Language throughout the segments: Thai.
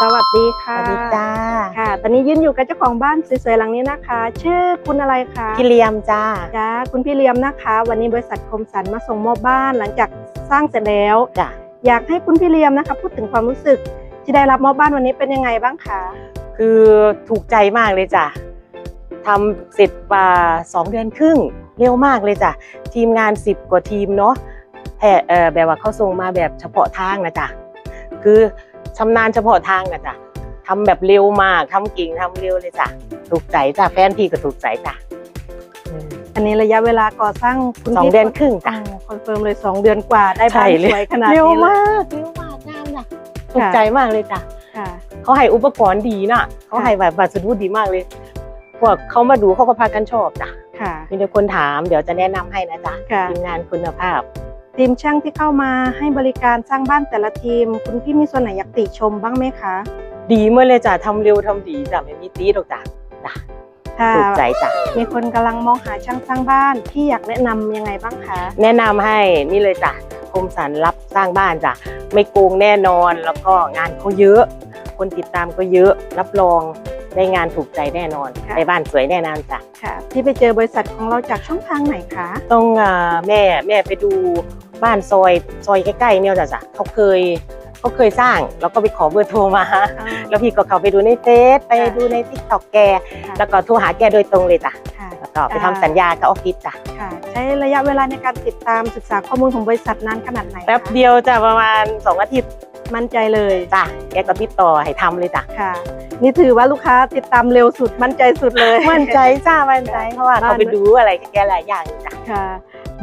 สวัสดีสค่ะวัสดีจ้า ค่ะ ตอนนี้ยืนอยู่กับเจ้าของบ้านสวยๆหลังนี้นะคะ ชื่อคุณอะไรคะพี่เลียมจ้า จ้า คุณพี่เลียมนะคะ วันนี้บริษัทคมสันมาส่งมอบบ้านหลังจากสร้างเสร็จแล้วจ้ะอยากให้คุณพี่เลียมนะคะ พูดถึงความรู้สึกที่ได้รับมอบบ้านวันนี้เป็นยังไงบ้างคะ คือถูกใจมากเลยจ้ะทำเสร็จป่าสองเดือนครึ่งเร็วมากเลยจ้ะ ทีมงานสิบกว่าทีมเนาะแผ่เอ่อแบบว่าเขาส่งมาแบบเฉพาะทางนะจ๊ะคือ ชำนาญเฉพาะทางนะจ๊ะทำแบบเร็วมากทำเก่งทำเร็วเลยจ้ะถูกใจจ้ะแฟนพี่ก็ถูกใจจ้ะอืมอันนี้ระยะเวลาก่อสร้างคุณสองพี่เดือนครึ่งจ้ะคอนเฟิร์มเลยสองเดือนกว่าได้บ้านใช่เลยสวยขนาดเร็วนี้เลยมากเร็วมากงามจ้ะถูกใจมากเลยจ้ะค่ะเขาให้อุปกรณ์ดีนะเขาให้แบบวัสดุดีมากเลยพวกเขามาดูเขาก็พากันชอบจ้ะค่ะมีแต่คนถามเดี๋ยวจะแนะนำให้นะจ๊ะค่ะทีมงานคุณภาพ ทีมช่างที่เข้ามาให้บริการสร้างบ้านแต่ละทีม คุณพี่มีส่วนไหนอยากติชมบ้างไหมคะดีเมื่อเลยจ้ะทำเร็วทำดีจ้ะไม่มีตีหรอกจ้ะจ้ะถ้าถูกใจจ้ะมีคนกำลังมองหาช่างสร้างบ้านพี่อยากแนะนำยังไงบ้างคะแนะนำให้นี่เลยจ้ะคมสันรับสร้างบ้านจ้ะไม่โกงแน่นอนแล้วก็งานเขาเยอะ คนติดตามก็เยอะ รับรอง ได้งานถูกใจแน่นอนได้บ้านสวยแน่นอนจ้ะค่ะ พี่ไปเจอบริษัทของเราจากช่องทางไหนคะ ต้องอ่าแม่แม่ไปดูบ้านซอยซอยใกล้ๆเนี่ยจ้ะจ้ะเขาเคยเขาเคยสร้างแล้วก็ไปขอเบอร์โทรมา แล้วพี่ก็เข้าไปดูในเฟซไปดูในทิกตอกแกแล้วก็โทรหาแกโดยตรงเลยจ้ะค่ะ แล้วก็ไปทำสัญญากับออฟฟิศจ้ะค่ะ ใช้ระยะเวลาในการติดตามศึกษาข้อมูลของบริษัทนานขนาดไหนคะแป๊บเดียวจ้ะประมาณ2อาทิตย์ มั่นใจเลยจ้ะแกก็ติดต่อให้ทำเลยจ้ะค่ะ นี่ถือว่าลูกค้าติดตามเร็วสุดมั่นใจสุดเลย มั่นใจจ้ามั่นใจเพราะว่าบ้านเขาไปดูอะไรกับแกหลายอย่างจ้ะค่ะ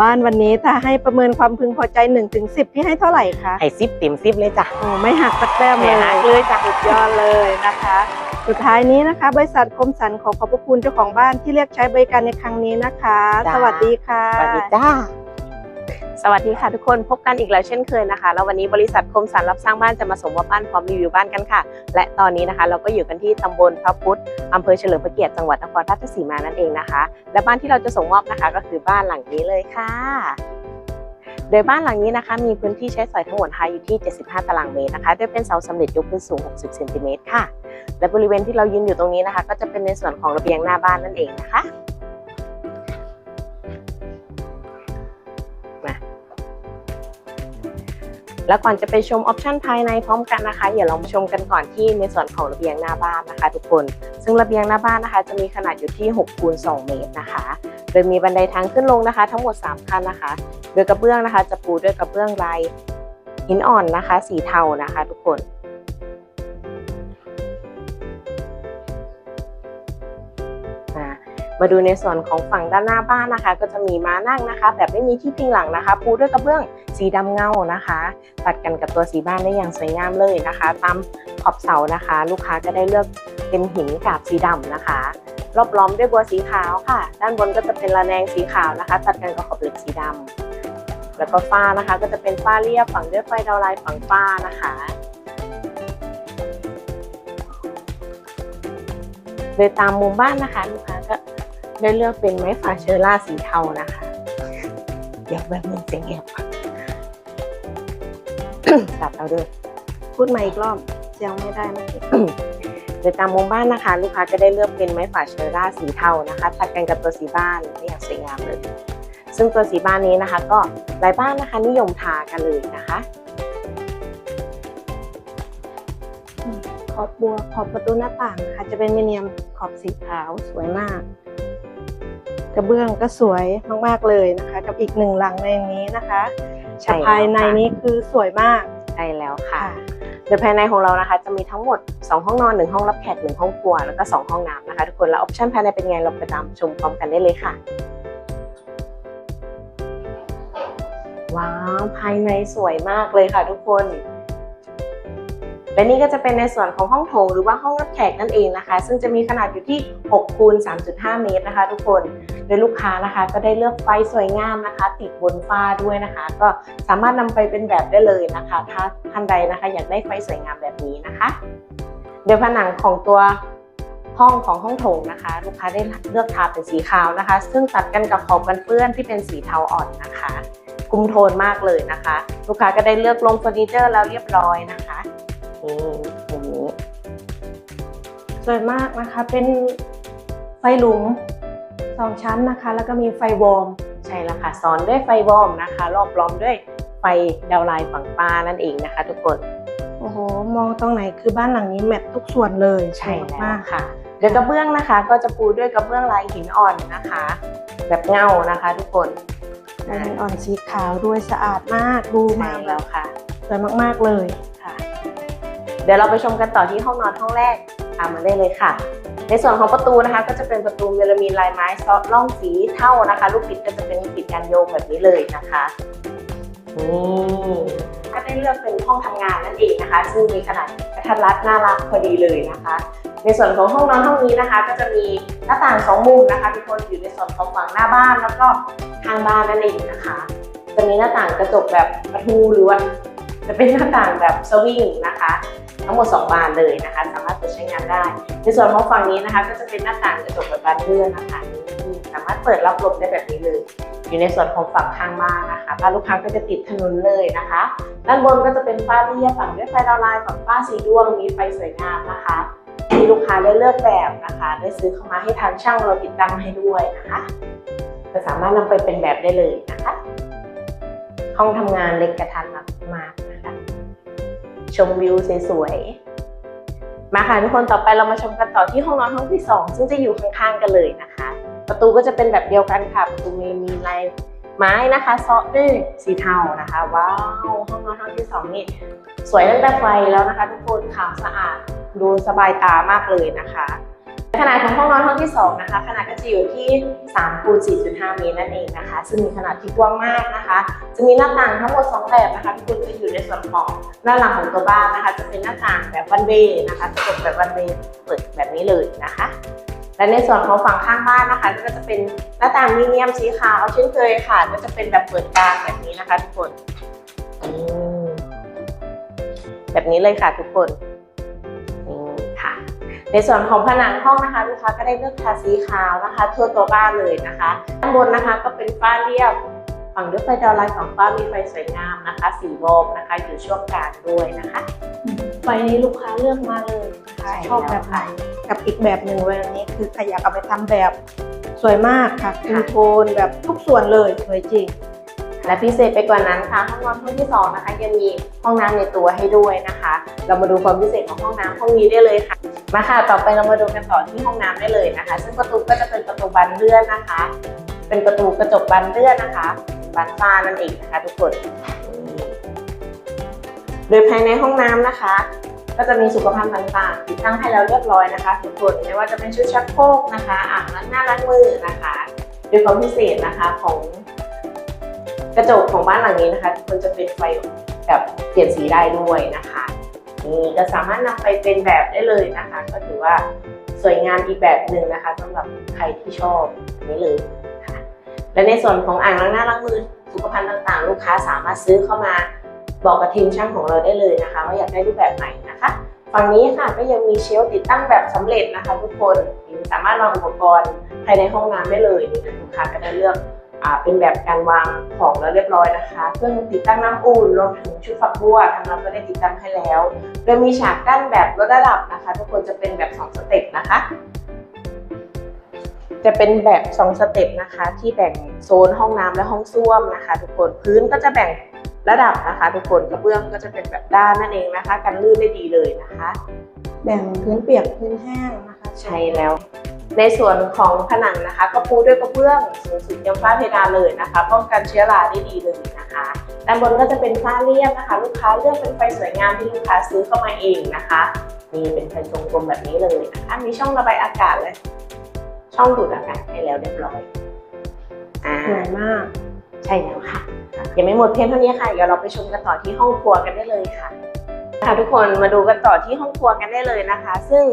บ้านวันนี้ถ้าให้ประเมินความพึงพอใจ1นถึงสิพี่ให้เท่าไหร่คะให้ซิปเต็มซิปเลยจ้ะโอ้ไม่หักสักแต้มเลไม่ยหักเลยจ้ะสุดยอดเลยนะคะ สุดท้ายนี้นะคะ บริษัทคมสันขอขอบพระคุณเจ้าของบ้านที่เรียกใช้บริการในครั้งนี้นะคะจ้าสวัสดีค่ะสวัสดีจ้า สวัสดีค่ะทุกคนพบกันอีกแล้วเช่นเคยนะคะ แล้ววันนี้บริษัทคมสันรับสร้างบ้านจะมาส่งมอบบ้านพร้อมรีวิวบ้านกันค่ะ และตอนนี้นะคะ เราก็อยู่กันที่ตำบลพระพุทธอำเภอเฉลิมพระเกียรติจังหวัดนครราชสีมานั่นเองนะคะ และบ้านที่เราจะส่งมอบนะคะ ก็คือบ้านหลังนี้เลยค่ะ โดยบ้านหลังนี้นะคะ มีพื้นที่ใช้สอยทั้งหมดนะคะอยู่ที่ 75 ตารางเมตรนะคะโดยเป็นเสาสำเร็จยกพื้นสูง 60 เซนติเมตรค่ะ และบริเวณที่เรายืนอยู่ตรงนี้นะคะ ก็จะเป็นในส่วนของระเบียงหน้าบ้านนั่นเองนะคะ แล้วก่อนจะไปชมออปชันภายในพร้อมกันนะคะอย่าลองชมกันก่อนที่ในส่วนของระเบียงหน้าบ้านนะคะ ทุกคน ซึ่งระเบียงหน้าบ้านนะคะ จะมีขนาดอยู่ที่6คูณ2เมตรนะคะ โดยมีบันไดทางขึ้นลงนะคะ ทั้งหมด 3 ขั้นนะคะ โดยกระเบื้องนะคะ จะปูด้วยกระเบื้องลายหินอ่อนนะคะ สีเทานะคะ ทุกคน มาดูในส่วนของฝั่งด้านหน้าบ้านนะคะ ก็จะมีม้านั่งนะคะ แบบไม่มีที่พิงหลังนะคะปูด้วยกระเบื้องสีดำเงานะคะ ตัดกันกับตัวสีบ้านได้อย่างสวยงามเลยนะคะ ตามขอบเสานะคะ ลูกค้าก็ได้เลือกเป็นหินกาบสีดำนะคะ รอบล้อมด้วยบัวสีขาวค่ะ ด้านบนก็จะเป็นระแนงสีขาวนะคะ ตัดกันกับขอบเหล็กสีดำแล้วก็ฝ้านะคะก็จะเป็นฝ้าเรียบฝังด้วยไฟดาวไลน์ฝังฝ้านะคะโดยตามมุมบ้านนะคะลูกค้าก็ ได้เลือกเป็นไม้ฟาเชอร่าสีเทานะคะ เดี๋ยวแบบนึงเสียงแอบตัดเอาด้วยพูดใหม่อีกรอบเสียงไม่ได้เมื่อกี้โดยตามมุมบ้านนะคะ ลูกค้าก็ได้เลือกเป็นไม้ฝาเชอร่าสีเทานะคะตัดกันกับตัวสีบ้านได้อย่างสวยงามเลย ซึ่งตัวสีบ้านนี้นะคะ ก็หลายบ้านนะคะ นิยมทากันเลยนะคะขอบบัวขอบประตูหน้าต่างนะคะจะเป็นมิเนียมขอบสีขาวสวยมาก กระเบื้องก็สวยมากๆเลยนะคะ กับอีกหนึ่งหลังในนี้นะคะใช่ภายในนี้คือสวยมากใช่แล้วค่ะโดยภายในของเรานะคะ จะมีทั้งหมด 2 ห้องนอน 1 ห้องรับแขก 1 ห้องครัว แล้วก็ 2 ห้องน้ำนะคะ ทุกคน แล้วออปชั่นภายในเป็นไงเราไปตามชมพร้อมกันได้เลยค่ะ ว้าว ภายในสวยมากเลยค่ะทุกคน และนี่ก็จะเป็นในส่วนของห้องโถงหรือว่าห้องรับแขกนั่นเองนะคะ ซึ่งจะมีขนาดอยู่ที่6คูณ3.5 เมตรนะคะ ทุกคนโดยลูกค้านะคะ ก็ได้เลือกไฟสวยงามนะคะ ติดบนฝ้าด้วยนะคะ ก็สามารถนำไปเป็นแบบได้เลยนะคะ ถ้าท่านใดนะคะ อยากได้ไฟสวยงามแบบนี้นะคะ โดยผนังของตัวห้องของห้องโถงนะคะ ลูกค้าได้เลือกทาเป็นสีขาวนะคะ ซึ่งตัดกันกับขอบกันเปื้อนที่เป็นสีเทาอ่อนนะคะคุมโทนมากเลยนะคะ ลูกค้าก็ได้เลือกลงเฟอร์นิเจอร์แล้วเรียบร้อยนะคะนี่อย่างนี้สวยมากนะคะเป็นไฟหลุม สองชั้นนะคะ แล้วก็มีไฟวอร์มใช่แล้วค่ะซ้อนด้วยไฟวอร์มนะคะ รอบล้อมด้วยไฟดาวไลน์ฝั่งฟ้านั่นเองนะคะ ทุกคนโอ้โหมองตรงไหนคือบ้านหลังนี้แมททุกส่วนเลยใช่สวยแล้วมากค่ะโดยกระเบื้องนะคะ ก็จะปูด้วยกระเบื้องลายหินอ่อนนะคะ แบบเงานะคะ ทุกคนลายอ่อนสีขาวด้วยสะอาดมากดูใช่มาแบแล้บวค่ะสวยมากๆเลยค่ะ เดี๋ยวเราไปชมกันต่อที่ห้องนอนห้องแรก ตามมาได้เลยค่ะ ในส่วนของประตูนะคะก็จะเป็นประตูเมลามีนลายไม้ซอสล่องสีเท่านะคะ ลูกปิดก็จะเป็นลูกปิดการโยงแบบนี้เลยนะคะนี่ก็ได้เลือกเป็นห้องทำงานนั่นเองนะคะ ซึ่งมีขนาดกระทัดรัดน่ารักพอดีเลยนะคะ ในส่วนของห้องนอนห้องนี้นะคะ ก็จะมีหน้าต่างสองมุมนะคะทุกคนอยู่ในส่วนของฝั่งหน้าบ้านแล้วก็ข้างบ้านนั่นเองนะคะ จะมีหน้าต่างกระจกแบบประตูหรือว่าจะเป็นหน้าต่างแบบสวิงนะคะ ทั้งหมด 2 บานเลยนะคะ สามารถเปิดใช้งานได้ ในส่วนของฝั่งนี้นะคะ ก็จะเป็นหน้าต่างกระจกแบบบานเลื่อนนะคะนี่สามารถเปิดรับลมได้แบบนี้เลย อยู่ในส่วนของฝั่งข้างบ้านนะคะบ้านลูกค้าก็จะติดถนนเลยนะคะ ด้านบนก็จะเป็นฝ้าเรียบฝั่งด้วยไฟดาวไลน์ฝั่งฝ้าสีดวงมีไฟสวยงามนะคะที่ลูกค้าได้เลือกแบบนะคะ ได้ซื้อเข้ามาให้ทางช่างเราติดตั้งให้ด้วยนะคะก็สามารถนำไปเป็นแบบได้เลยนะคะ ห้องทำงานเล็กกระทันรัดมากนะ ชมวิวสวยๆ มาค่ะทุกคนต่อไปเรามาชมกันต่อที่ห้องนอนห้องที่ 2 ซึ่งจะอยู่ข้างๆกันเลยนะคะ ประตูก็จะเป็นแบบเดียวกันค่ะประตูมีมีลายไม้นะคะซอฟด้วยสีเทานะคะ ว้าวห้องนอนห้องที่ 2 นี่สวยตั้งแต่ไฟแล้วนะคะ ทุกคนขาวสะอาดดูสบายตามากเลยนะคะ ขนาดของห้องนอนห้องที่ 2 นะคะ ขนาดก็จะอยู่ที่3คูณ4.5 เมตรนั่นเองนะคะ ซึ่งมีขนาดที่กว้างมากนะคะ จะมีหน้าต่างทั้งหมด 2 แบบนะคะทุกคนจะอยู่ในส่วนของด้านหลังของตัวบ้านนะคะ จะเป็นหน้าต่างแบบวันเวย์นะคะจะเปิดแบบวันเวย์เปิดแบบนี้เลยนะคะและในส่วนของฝั่งข้างบ้านนะคะ ก็จะเป็นหน้าต่างมีเนียมสีขาวเช่นเคยค่ะ ก็จะเป็นแบบเปิดกลางแบบนี้นะคะ ทุกคนแบบนี้เลยค่ะทุกคน ในส่วนของผนังห้องนะคะลูกค้าก็ได้เลือกทาสีขาวนะคะ ทั่วตัวบ้านเลยนะคะด้านบนนะคะก็เป็นฝ้าเรียบฝั่งด้วยไฟดาวไลน์ฝั่งฟ้ามีไฟสวยงามนะคะ สีวอมนะคะอยู่ช่วงกลางด้วยนะคะ ไฟนี้ลูกค้าเลือกมาเลยนะคะใช่ชอบแบบไหนกับอีกแบบหนึ่งเวลานี้คือใครอยากเอาไปทำแบบสวยมากค่ะคุมโทนแบบทุกส่วนเลยสวยจริง และพิเศษไปกว่านั้นค่ะห้องนอนห้องที่สองนะคะยังมีห้องน้ำในตัวให้ด้วยนะคะ เรามาดูความพิเศษของห้องน้ำห้องนี้ได้เลยค่ะ มาค่ะ ต่อไปเรามาดูกันต่อที่ห้องน้ำได้เลยนะคะ ซึ่งประตูก็จะเป็นประตูบานเลื่อนนะคะ เป็นประตูกระจกบานเลื่อนนะคะบานฟ้านั่นเองนะคะ ทุกคน โดยภายในห้องน้ำนะคะ ก็จะมีสุขภัณฑ์ต่างๆ ติดตั้งให้แล้วเรียบร้อยนะคะทุกคนไม่ว่าจะเป็นชุดชักโครกนะคะอ่างล้างหน้าล้างมือนะคะโดยความพิเศษนะคะของ กระจกของบ้านหลังนี้นะคะทุกคนจะเป็นไฟแบบเปลี่ยนสีได้ด้วยนะคะนี่ก็สามารถนำไปเป็นแบบได้เลยนะคะ ก็ถือว่าสวยงามอีกแบบหนึ่งนะคะสำหรับใครที่ชอบนี่เลยค่ะและในส่วนของอ่างล้างหน้าล้างมือสุขภัณฑ์ต่างๆ ลูกค้าสามารถซื้อเข้ามาบอกกับทีมช่างของเราได้เลยนะคะ ว่าอยากได้รูปแบบไหนนะคะฝั่งนี้ค่ะก็ยังมีเชลฟ์ติดตั้งแบบสำเร็จนะคะ ทุกคนสามารถวางอุปกรณ์ภายในห้องน้ำได้เลยลูกค้าก็ได้เลือก เป็นแบบการวางของแล้วเรียบร้อยนะคะเครื่องติดตั้งน้ำอุ่นรวมถึงชุดฝักบัวทางเราก็ได้ติดตั้งให้แล้ว โดยมีฉากกั้นแบบลดระดับนะคะ ทุกคนจะเป็นแบบ 2 สเต็ปนะคะ จะเป็นแบบ 2 สเต็ปนะคะ ที่แบ่งโซนห้องน้ำและห้องส้วมนะคะ ทุกคนพื้นก็จะแบ่งระดับนะคะ ทุกคนกระเบื้องก็จะเป็นแบบด้านนั่นเองนะคะ กันลื่นได้ดีเลยนะคะ แบ่งพื้นเปียกพื้นแห้งนะคะ ใช่แล้ว ในส่วนของผนังนะคะก็ปูด้วยกระเบื้องสูงสุดยังฝ้าเพดานเลยนะคะ ป้องกันเชื้อราได้ดีเลยนะคะด้านบนก็จะเป็นฝ้าเรียบนะคะ ลูกค้าเลือกเป็นไฟสวยงามที่ลูกค้าซื้อเข้ามาเองนะคะนี่เป็นไฟทรงกลมแบบนี้เลยนะคะมีช่องระบายอากาศเลย ช่องดูดอากาศให้แล้วเรียบร้อยอ่าสวยมาก ใช่แล้วค่ะยังไม่หมดเพียงเท่านี้ค่ะเดี๋ยวเราไปชมกันต่อที่ห้องครัวกันได้เลยค่ะ ค่ะทุกคนมาดูกันต่อที่ห้องครัวกันได้เลยนะคะ ซึ่ง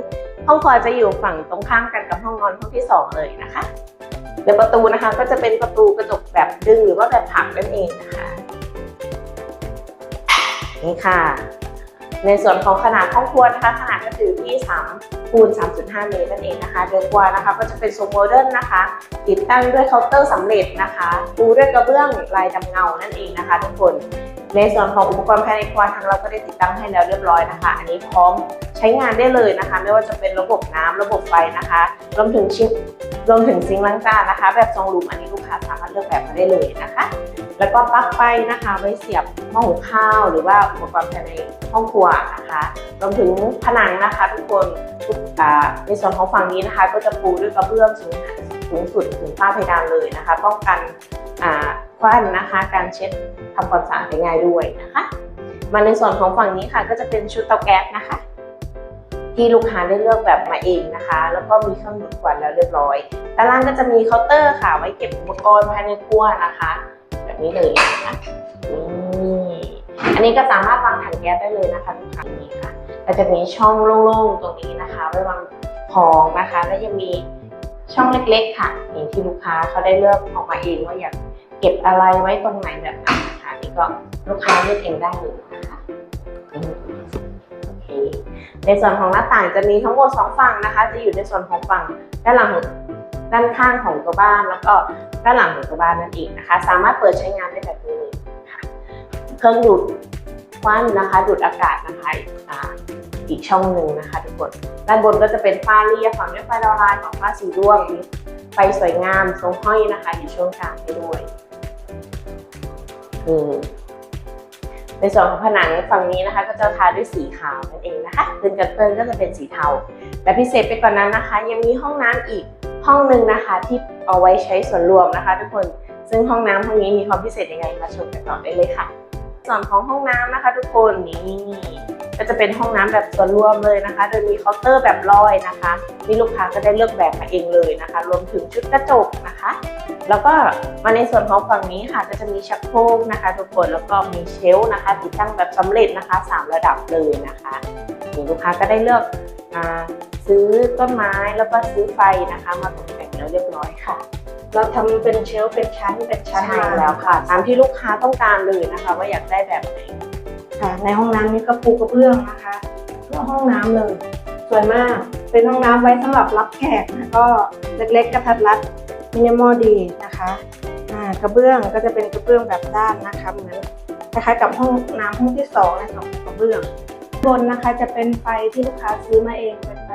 ห้องครัวจะอยู่ฝั่งตรงข้ามกันกับห้องนอนห้องที่สองเลยนะคะเดี๋ยวประตูนะคะก็จะเป็นประตูกระจกแบบดึงหรือว่าแบบผักนั่นเองนะคะนี่ค่ะ ในส่วนของขนาดห้องครัวนะคะขนาดก็จะอยู่ที่3คูณ3.5 เมตรนั่นเองนะคะโดยครัวนะคะก็จะเป็นทรงโมเดิร์นนะคะ ติดตั้งด้วยเคาน์เตอร์สำเร็จนะคะปูด้วยกระเบื้องลายดำเงานั่นเองนะคะ ทุกคน ในส่วนของอุปกรณ์ภายในครัวทางเราก็ได้ติดตั้งให้แล้วเรียบร้อยนะคะ อันนี้พร้อมใช้งานได้เลยนะคะ ไม่ว่าจะเป็นระบบน้ำระบบไฟนะคะรวมถึงชิปรวมถึงซิงค์ล้างจานนะคะ แบบทรงลุมอันนี้ลูกค้าสามารถเลือกแบบมาได้เลยนะคะ แล้วก็ปลั๊กไฟนะคะ ไว้เสียบหม้อหุงข้าว หรือว่าอุปกรณ์ภายในห้องครัวนะคะรวมถึงผนังนะคะ ทุกคนทุกในส่วนของฝั่งนี้นะคะ ก็จะปูด้วยกระเบื้องสูงสูงสุดถึงฝ้าเพดานเลยนะคะ ป้องกันอ่าควันนะคะ การเช็ด ทำความสะอาดได้ง่ายด้วยนะคะ มาในส่วนของฝั่งนี้ค่ะ ก็จะเป็นชุดเตาแก๊สนะคะ ที่ลูกค้าได้เลือกแบบมาเองนะคะ แล้วก็มีเครื่องดูดควันแล้วเรียบร้อยด้านล่างก็จะมีเคาน์เตอร์ค่ะ ไว้เก็บอุปกรณ์ภายในครัวนะคะ แบบนี้เลยนะคะนี่อันนี้ก็สามารถวางถังแก๊สได้เลยนะคะลูกค้านี่ค่ะก็จะมีช่องโล่งๆตรงนี้นะคะ ไว้วางของนะคะ แล้วยังมีช่องเล็กๆ ค่ะอย่างที่ลูกค้าเขาได้เลือกออกมาเองว่าอยากเก็บอะไรไว้ตรงไหนแบบไหน นะคะนี่ก็ลูกค้าเลือกเองได้เลยนะคะโอเคในส่วนของหน้าต่างจะมีทั้งหมดสองฝั่งนะคะ จะอยู่ในส่วนของฝั่งด้านหลังด้านข้างของตัวบ้าน แล้วก็ด้านหลังของตัวบ้านนั่นเองนะคะ สามารถเปิดใช้งานได้แบบนี้เลยค่ะเครื่องดูดควันนะคะ ดูดอากาศนะคะอีกช่องหนึ่งนะคะทุกคนด้านบนก็จะเป็นฝ้าเรียบฝั่งด้วยไฟดาวไลน์ของฝ้าสีร่วงไฟสวยงามทรงห้อยนะคะอยู่ช่วงกลางให้ด้วย อืมในส่วนของผนังฝั่งนี้นะคะ ก็จะทาด้วยสีขาวนั่นเองนะคะพื้นกันเปื้อนก็จะเป็นสีเทาและพิเศษไปกว่านนั้นนะคะ ยังมีห้องน้ำอีกห้องหนึ่งนะคะ ที่เอาไว้ใช้ส่วนรวมนะคะ ทุกคนซึ่งห้องน้ำห้องนี้มีความพิเศษยังไงมาชมกันต่อได้เลยค่ะ ส่วนของห้องน้ำนะคะ ทุกคนนี่ ก็จะเป็นห้องน้ำแบบส่วนรวมเลยนะคะ โดยมีเคาน์เตอร์แบบลอยนะคะนี่ลูกค้าก็ได้เลือกแบบมาเองเลยนะคะ รวมถึงชุดกระจกนะคะ แล้วก็มาในส่วนของฝั่งนี้ค่ะ ก็จะมีชักโครกนะคะ ทุกคนแล้วก็มีเชลฟ์นะคะ ติดตั้งแบบสำเร็จนะคะสามระดับเลยนะคะนี่ลูกค้าก็ได้เลือกอ่าซื้อต้นไม้แล้วก็ซื้อไฟนะคะ มาตกแต่งแล้วเรียบร้อยค่ะเราทำเป็นเชลฟ์เป็นชั้นเป็นชั้นใช่มาแล้วค่ะ ตามที่ลูกค้าต้องการเลยนะคะ ว่าอยากได้แบบไหน ค่ะ ในห้องน้ำนี้ก็ปูกระเบื้องนะคะเพื่อห้องน้ำเลย สวยมาก เป็นห้องน้ำไว้สำหรับรับแขกนะก็เล็กๆกระทัดรัดมินิมอลดีนะคะกระเบื้องก็จะเป็นกระเบื้องแบบด้านนะคะเหมือนคล้ายๆกับห้องน้ำห้องที่สองในสองกระเบื้องบนนะคะจะเป็นไฟที่ลูกค้าซื้อมาเองเป็นไฟ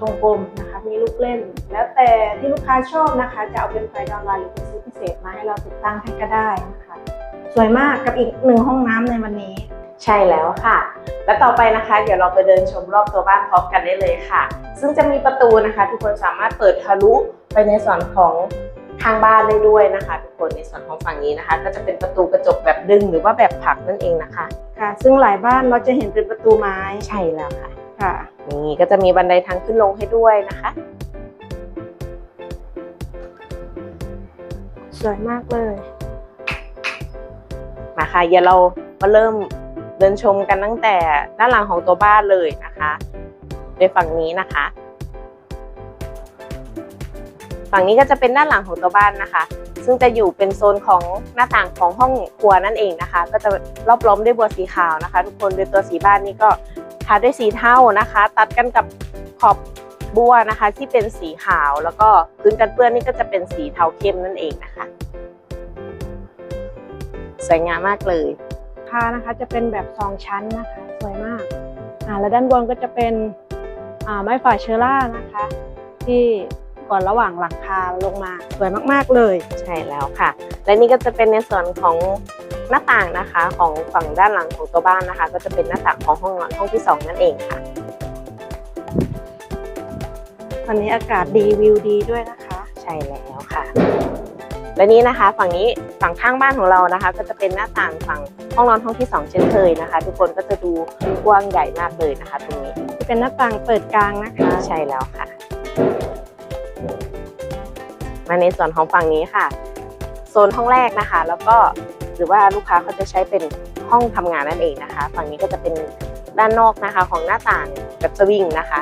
ทรงกลมนะคะ มีลูกเล่น แล้วแต่ที่ลูกค้าชอบนะคะ จะเอาเป็นไฟดาวไลน์หรือเป็นซื้อพิเศษมาให้เราติดตั้งให้ก็ได้นะคะ สวยมากกับอีกหนึ่งห้องน้ำในวันนี้ ใช่แล้วค่ะ และต่อไปนะคะ เดี๋ยวเราไปเดินชมรอบตัวบ้านพร้อมกันได้เลยค่ะ ซึ่งจะมีประตูนะคะ ทุกคนสามารถเปิดทะลุไปในส่วนของทางบ้านได้ด้วยนะคะทุกคนในส่วนของฝั่งนี้นะคะ ก็จะเป็นประตูกระจกแบบดึงหรือว่าแบบผลักนั่นเองนะคะค่ะ ซึ่งหลายบ้านเราจะเห็นเป็นประตูไม้ใช่แล้วค่ะค่ะนี่ก็จะมีบันไดทางขึ้นลงให้ด้วยนะคะ สวยมากเลยมาค่ะเดี๋ยวเรามาเริ่ม เดินชมกันตั้งแต่ด้านหลังของตัวบ้านเลยนะคะโดยฝั่งนี้นะคะ ฝั่งนี้ก็จะเป็นด้านหลังของตัวบ้านนะคะ ซึ่งจะอยู่เป็นโซนของหน้าต่างของห้องครัวนั่นเองนะคะ ก็จะรอบล้อมด้วยบัวสีขาวนะคะ ทุกคนโดยตัวสีบ้านนี้ก็ทาด้วยสีเทานะคะ ตัดกันกับขอบบัวนะคะ ที่เป็นสีขาว แล้วก็พื้นกันเปื้อนนี่ก็จะเป็นสีเทาเข้มนั่นเองนะคะ สวยงามมากเลย คานะคะ จะเป็นแบบสองชั้นนะคะ สวยมากอ่าแล้วด้านบนก็จะเป็นอ่าไม้ฝาเชอร่านะคะ ที่ก่อนระหว่างหลังคาลงมาสวยมากๆเลยใช่แล้วค่ะ และนี่ก็จะเป็นในส่วนของหน้าต่างนะคะของฝั่งด้านหลังของตัวบ้านนะคะ ก็จะเป็นหน้าต่างของห้องนอนห้องที่สองนั่นเองค่ะวันนี้อากาศดีวิวดีด้วยนะคะ ใช่แล้วค่ะ และนี่นะคะ ฝั่งนี้ฝั่งข้างบ้านของเรานะคะ ก็จะเป็นหน้าต่างฝั่งห้องนอนห้องที่สองเช่นเคยนะคะ ทุกคนก็จะดูกว้างใหญ่มากเลยนะคะ ตรงนี้ที่เป็นหน้าต่างเปิดกลางนะคะใช่แล้วค่ะ มาในส่วนของฝั่งนี้ค่ะ โซนห้องแรกนะคะ แล้วก็หรือว่าลูกค้าเขาจะใช้เป็นห้องทำงานนั่นเองนะคะ ฝั่งนี้ก็จะเป็นด้านนอกนะคะของหน้าต่างแบบสวิงนะคะ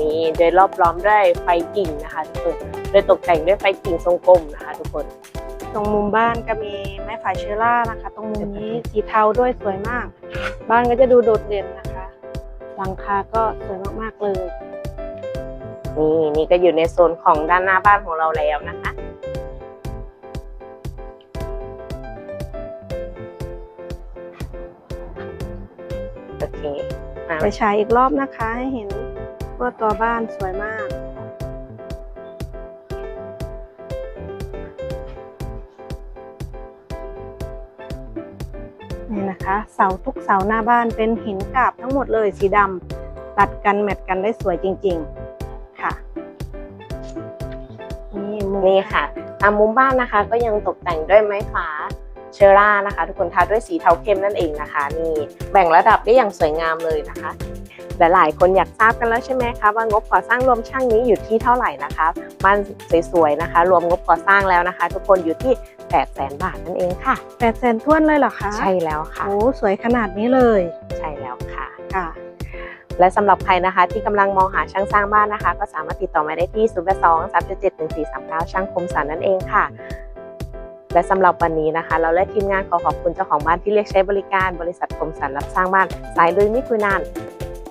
นี่โดยรอบล้อมด้วยไฟกิ่งนะคะทุกคน โดยตกแต่งด้วยไฟกิ่งทรงกลมนะคะทุกคน ตรงมุมบ้านก็มีไม้ไผ่เชล่านะคะ ตรงมุมนี้สีเทาด้วยสวยมาก บ้านก็จะดูโดดเด่นนะคะ หลังคาก็สวยมากๆเลยนี่นี่ก็อยู่ในโซนของด้านหน้าบ้านของเราแล้วนะคะโอเคไปฉายอีกรอบนะคะให้เห็นว่าตัวบ้านสวยมาก เสาทุกเสาหน้าบ้านเป็นหินกาบทั้งหมดเลยสีดำตัดกันแมทกันได้สวยจริง ๆค่ะ นี่มุมนี่ค่ะตามมุมบ้านนะคะ ก็ยังตกแต่งด้วยไม้ฝาเชอร่านะคะ ทุกคนทาด้วยสีเทาเข้มนั่นเองนะคะ นี่แบ่งระดับได้อย่างสวยงามเลยนะคะและหลายคนอยากทราบกันแล้วใช่ไหมคะว่างบก่อสร้างรวมช่างนี้อยู่ที่เท่าไหร่นะคะบ้านสวยๆนะคะ รวมงบก่อสร้างแล้วนะคะ ทุกคนอยู่ที่ 8 0 0แสนบาทนั่นเองค่ะแปดแสนท้วนเลยเหรอคะใช่แล้วค่ะ โอ้สวยขนาดนี้เลยใช่แล้วค่ะ ค่ะ และสำหรับใครนะคะ ที่กำลังมองหาช่างสร้างบ้านนะคะ ก็สามารถติดต่อมาได้ที่0 8 2 3 7 7 1 4 3 9 ช่างคมสันนั่นเองค่ะ และสำหรับวันนี้นะคะ เราและทีมงานขอขอบคุณเจ้าของบ้านที่เรียกใช้บริการบริษัทคมสันรับสร้างบ้าน สายลุยมิคุยนาน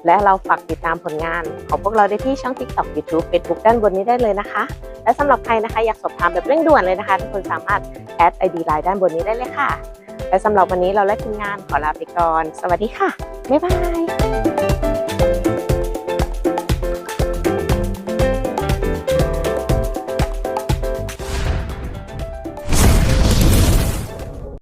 และเราฝากติดตามผลงาน ของพวกเราได้ที่ช่อง TikTok YouTube Facebook ด้านบนนี้ได้เลยนะคะ และสำหรับใครนะคะอยากสอบถามแบบเร่งด่วนเลยนะคะ ทุกคนสามารถแอดไอดีไลน์ด้านบนนี้ได้เลยค่ะ และสำหรับวันนี้เราและทีมงานขอลาไปก่อน สวัสดีค่ะ บ๊ายบาย